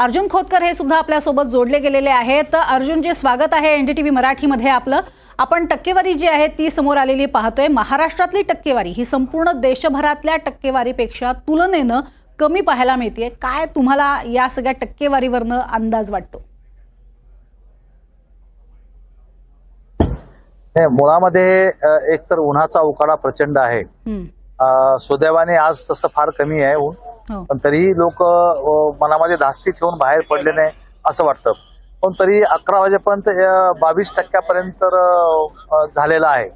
अर्जुन खोतकर हे सुद्धा आपल्यासोबत जोडले गेलेले आहेत. तर अर्जुनजी स्वागत आहे एनडीटीव्ही मराठीमध्ये आपलं. आपण टक्केवारी जी आहे ती समोर आलेली पाहतोय. महाराष्ट्रातली टक्केवारी ही संपूर्ण देशभरातल्या टक्केवारीपेक्षा तुलनेनं कमी पाहायला मिळते काय तुम्हाला या सगळ्या टक्केवारीवरनं अंदाज वाटतो? मुळामध्ये अ, एकतर उन्हाचा उकाडा प्रचंड आहे. सुदैवाने आज तसं फार कमी आहे ऊन. हो. पण तरीही लोक मनामध्ये धास्ती ठेवून बाहेर पडले नाही असं वाटतं. पण तरी अकरा वाजेपर्यंत बावीस टक्क्यापर्यंत झालेलं आहे.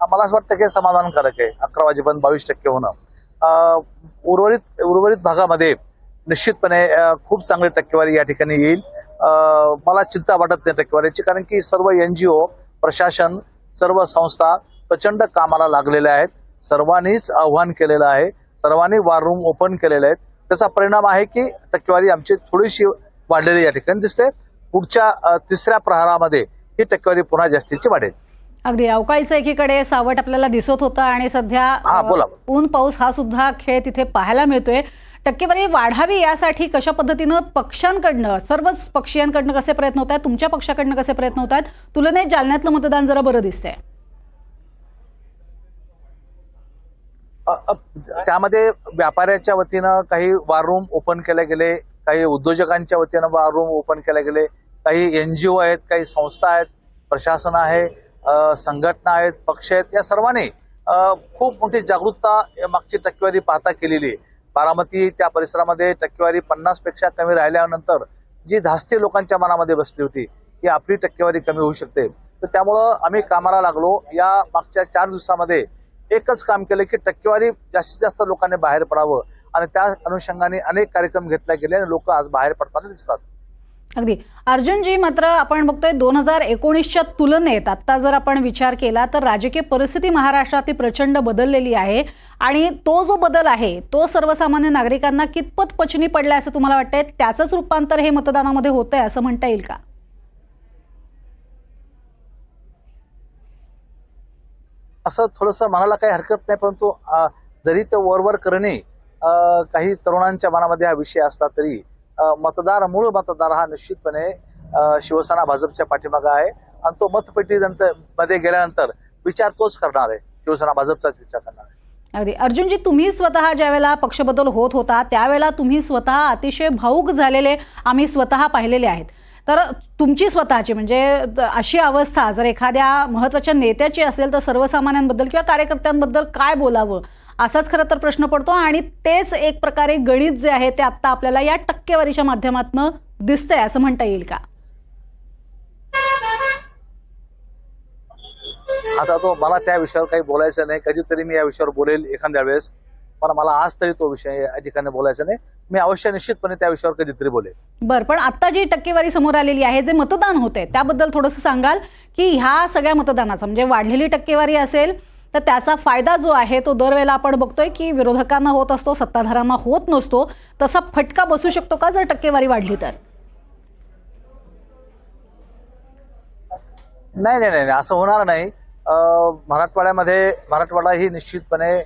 मला असं वाटतं की समाधानकारक आहे अकरा वाजेपर्यंत बावीस टक्के होणं. उर्वरित उर्वरित भागामध्ये निश्चितपणे खूप चांगली टक्केवारी या ठिकाणी येईल. मला चिंता वाटत नाही टक्केवारीची कारण की सर्व एनजीओ प्रशासन सर्व संस्था प्रचंड कामाला लागलेल्या आहेत. सर्वांनीच आव्हान केलेलं आहे. सर्वांनी वार रूम ओपन केलेले आहेत. त्याचा परिणाम आहे की टक्केवारी आमची थोडीशी वाढलेली या ठिकाणी दिसते. पुढच्या तिसऱ्या प्रहारामध्ये ही टक्केवारी पुन्हा जास्तीची वाढेल. अगदी अवकाळीचं एकीकडे सावट आपल्याला दिसत होतं आणि सध्या. ऊन पाऊस हा सुद्धा खेळ तिथे पाहायला मिळतोय. टक्केवारी वाढावी यासाठी कशा पद्धतीनं पक्षांकडनं सर्वच पक्षीयांकडनं कसे प्रयत्न होत आहेत तुमच्या पक्षाकडनं कसे प्रयत्न होत आहेत तुलनेत जालन्यातलं मतदान जरा बरं दिसतंय. त्यामध्ये व्यापाऱ्याच्या वतीनं काही वार रूम ओपन केले गेले काही उद्योजकांच्या वतीनं वार रूम ओपन केले गेले काही एनजीओ आहेत काही संस्था आहेत प्रशासन आहे संघटना आहेत पक्ष आहेत या सर्वांनी खूप मोठी जागरूकता या मागची टक्केवारी पाहता केलेली आहे. बारामती त्या परिसरामध्ये टक्केवारी पन्नासपेक्षा कमी राहिल्यानंतर जी धास्ती लोकांच्या मनामध्ये बसली होती की आपली टक्केवारी कमी होऊ शकते. तर त्यामुळं आम्ही कामाला लागलो. या मागच्या चार दिवसामध्ये एकच काम केलं की टक्केवारी जास्तीत जास्त लोकांनी बाहेर पडावं. आणि त्या अनुषंगाने अनेक कार्यक्रम घेतल्या गेले आणि लोक आज बाहेर पडताना दिसतात. अगदी. अर्जुनजी मात्र आपण बघतोय दोन हजार एकोणीसच्या तुलनेत आत्ता जर आपण विचार केला तर राजकीय परिस्थिती महाराष्ट्रात ती प्रचंड बदललेली आहे. आणि तो जो बदल आहे तो सर्वसामान्य नागरिकांना कितपत पचनी पडलाय असं तुम्हाला वाटतंय? त्याचंच रूपांतर हे मतदानामध्ये होतंय असं म्हणता येईल का? असं थोडंसं म्हणायला काही हरकत नाही परंतु जरी ते वरवर करणे काही तरुणांच्या मनामध्ये हा विषय असला तरी मतदार मूळ मतदार हा निश्चितपणे शिवसेना भाजपच्या पाठीमागा आहे. आणि तो मतपेटीनंतरमध्ये गेल्यानंतर विचार तोच करणार आहे. शिवसेना भाजपचाच विचार करणार आहे. अगदी. अर्जुनजी तुम्ही स्वतः ज्यावेळेला पक्षबदल होत होता त्यावेळेला तुम्ही स्वतः अतिशय भाऊक झालेले आम्ही स्वतः पाहिलेले आहेत. तर तुमची स्वतःची म्हणजे अशी अवस्था जर एखाद्या महत्त्वाच्या नेत्याची असेल तर सर्वसामान्यांबद्दल किंवा कार्यकर्त्यांबद्दल काय बोलावं? असाच खरं तर प्रश्न पडतो आणि तेच एक प्रकारे गणित जे आहे ते आत्ता आपल्याला या टक्केवारीच्या माध्यमातून दिसतंय असं म्हणता येईल का? आता तो मला त्या विषयावर काही बोलायचं नाही. कधीतरी मी या विषयावर बोलेल एखाद्या वेळेस. पण मला आज तरी तो विषय या ठिकाणी बोलायचा नाही. मी अवश्य निश्चितपणे त्या विषयावर कधीतरी बोलेल बरं पण आता जी टक्केवारी समोर आलेली आहे जे मतदान होते त्याबद्दल थोडंसं सांगाल की ह्या सगळ्या मतदानाचा म्हणजे वाढलेली टक्केवारी असेल तर त्याचा फायदा जो आहे तो दरवेळेला आपण बघतोय की विरोधकांना होत असतो सत्ताधाऱ्यांना होत नसतो तसा फटका बसू शकतो का जर टक्केवारी वाढली तर? नाही नाही नाही असं होणार नाही. मराठवाड्यामध्ये मराठवाडा ही निश्चितपणे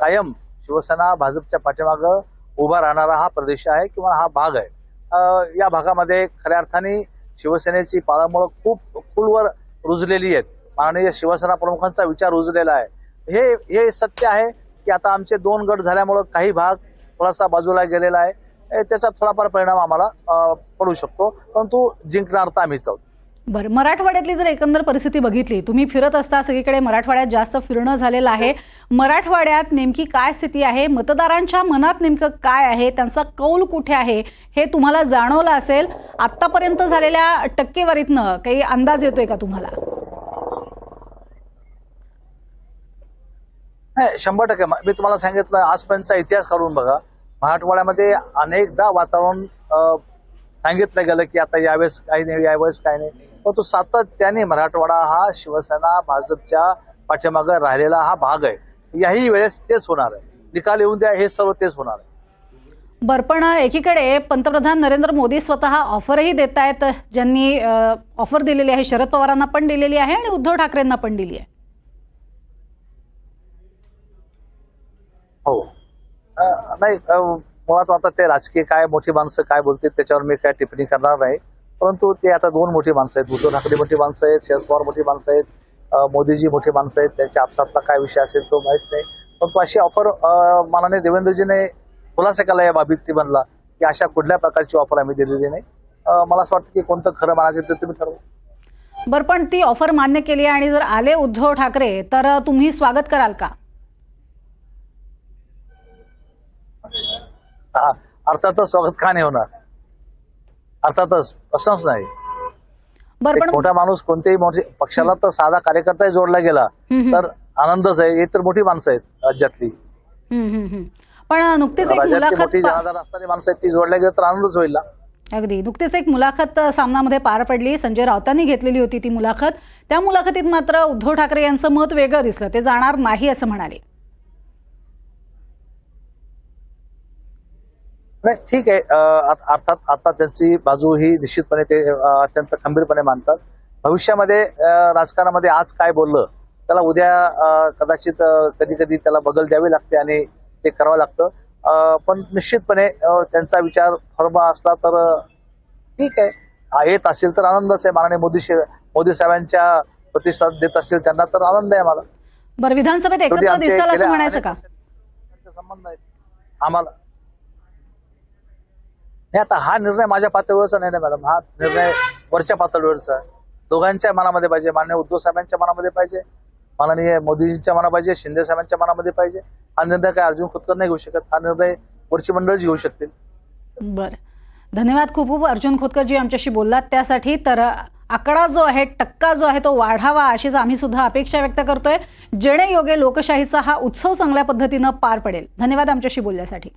कायम शिवसेना भाजपच्या पाठीमागं उभा राहणारा हा प्रदेश आहे किंवा हा भाग आहे. या भागामध्ये खऱ्या अर्थाने शिवसेनेची पाळंमुळं खूप खुलवर रुजलेली आहेत. माननीय शिवसेना प्रमुखांचा विचार रुजलेला आहे. हे हे सत्य आहे की आता आमचे दोन गट झाल्यामुळं काही भाग थोडासा बाजूला गेलेला आहे. त्याचा थोडाफार परिणाम आम्हाला पडू शकतो. परंतु जिंकणार तर आम्हीच आहोत. बरं मराठवाड्यातली जर एकंदर परिस्थिती बघितली तुम्ही फिरत असता सगळीकडे मराठवाड्यात जास्त फिरणं झालेलं आहे. मराठवाड्यात नेमकी काय स्थिती आहे? मतदारांच्या मनात नेमकं काय आहे? त्यांचा कौल कुठे आहे? हे तुम्हाला जाणवलं असेल. आत्तापर्यंत झालेल्या टक्केवारीतनं काही अंदाज येतोय का तुम्हाला? नाही शंभर टक्के. मी तुम्हाला सांगितलं आजपर्यंतचा इतिहास काढून बघा. मराठवाड्यामध्ये अनेकदा वातावरण सांगितलं गेलं की आता यावेळेस काही नाही यावेळेस काही नाही. परंतु सातत्याने मराठवाडा हा शिवसेना भाजपच्या पाठीमागे राहिलेला हा भाग आहे. याही वेळेस तेच होणार आहे. निकाल येऊन द्या हे सर्व तेच होणार आहे. बरं पण एकीकडे पंतप्रधान नरेंद्र मोदी स्वतः ऑफरही देत आहेत ज्यांनी ऑफर दिलेली आहे शरद पवारांना पण दिलेली आहे आणि उद्धव ठाकरेंना पण दिली आहे. हो. नाही मुळात आता ते राजकीय काय मोठी माणसं काय बोलतील त्याच्यावर मी काय टिप्पणी करणार नाही. परंतु ते आता दोन मोठी माणसं आहेत. उद्धव ठाकरे मोठी माणसं आहेत शरद पवार मोठी माणसं आहेत मोदीजी मोठी माणसं आहेत. त्यांच्या आपसातला काय विषय असेल तो माहीत नाही. परंतु अशी ऑफर मानाने देवेंद्रजीने खुलासा केला या बाबतीत ती म्हणला की अशा कुठल्या प्रकारची ऑफर आम्ही दिलेली नाही. मला असं वाटतं की कोणतं खरं मानायचं ते तुम्ही ठरवा. बरं पण ती ऑफर मान्य केली आहे आणि जर आले उद्धव ठाकरे तर तुम्ही स्वागत कराल का? अर्थातच स्वागत का नाही होणार? अर्थातच प्रश्नच नाही. मोठा माणूस कोणत्याही पक्षाला तर साधा कार्यकर्ताही जोडला गेला तर आनंदच आहे. हे तर मोठी माणसं आहेत राज्यातली. पण नुकतीच माणसं आहेत ती जोडल्या गेली तर आनंदच होईल अगदी. नुकतीच एक मुलाखत सामनामध्ये पार पडली. संजय राऊतांनी घेतलेली होती ती मुलाखत. त्या मुलाखतीत मात्र उद्धव ठाकरे यांचं मत वेगळं दिसलं. ते जाणार नाही असं म्हणाले. नाही ठीक आहे. अर्थात आता त्यांची बाजू ही निश्चितपणे ते अत्यंत खंबीरपणे मानतात भविष्यामध्ये राजकारणामध्ये आज काय बोललं त्याला उद्या कदाचित कधी कधी त्याला बगल द्यावी लागते आणि ते करावं लागतं. पण निश्चितपणे त्यांचा विचार फर्म असला तर ठीक आहे. हा येत असेल तर आनंदच आहे. माननीय मोदी मोदी साहेबांच्या प्रतिसाद देत असतील त्यांना तर आनंद आहे मला. बरं विधानसभेत एकत्र दिसाल असं म्हणायचं का? संबंध आहेत आम्हाला नाही आता हा निर्णय माझ्या पातळीवरचा नाही ना मॅडम. हा निर्णय वरच्या पातळीवरचा. आहे दोघांच्या मनामध्ये पाहिजे. माननीय उद्धव साहेबांच्या मनामध्ये पाहिजे. माननीय मोदीजींच्या मना पाहिजे. शिंदे साहेबांच्या मनामध्ये पाहिजे. हा निर्णय काय अर्जुन खोतकर नाही घेऊ शकत? हा निर्णय वरची मंडळच घेऊ शकतील. बरं. धन्यवाद खूप खूप. अर्जुन खोतकरजी आमच्याशी बोललात त्यासाठी. तर आकडा जो आहे टक्का जो आहे तो वाढावा अशीच आम्ही सुद्धा अपेक्षा व्यक्त करतोय. जेणे योगे लोकशाहीचा हा उत्सव चांगल्या पद्धतीनं पार पडेल. धन्यवाद आमच्याशी बोलण्यासाठी